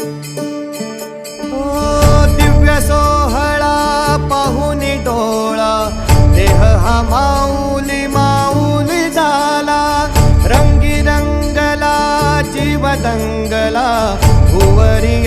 ओ दिव्य सोहळा पाहुनी डोळा. देह हा माऊली माऊली झाला. रंगी रंगला जीव दंगला भुवरी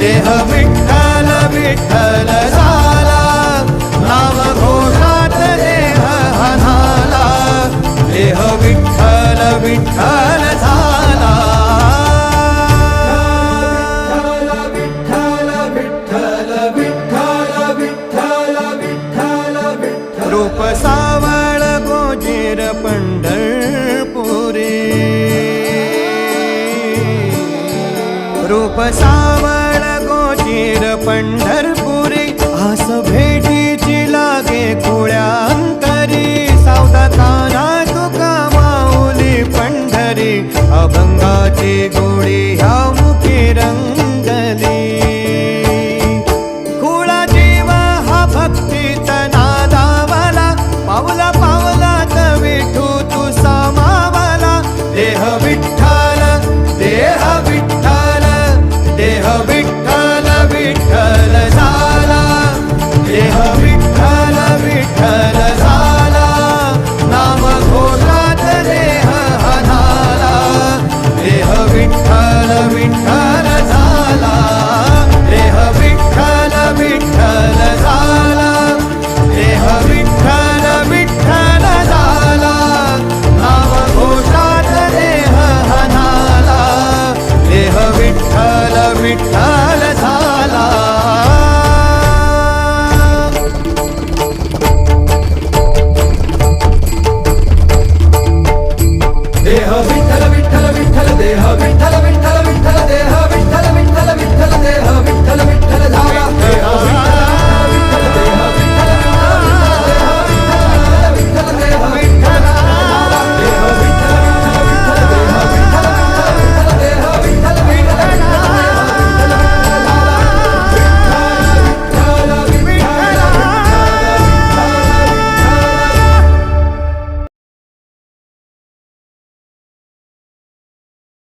देह विठ्ठल विठ्ठल झाला. नाम घोषात देह हनाला. देह विठ्ठल विठ्ठल झाला. रूप सावळ गोजेर पंढरपुरी. रूप सावळ गोजीर पंढरपुरी आस भेटीची लागे कोळ्या अंतरी. सावधा काना तुका माऊली पंढरी अभंगाची गोळी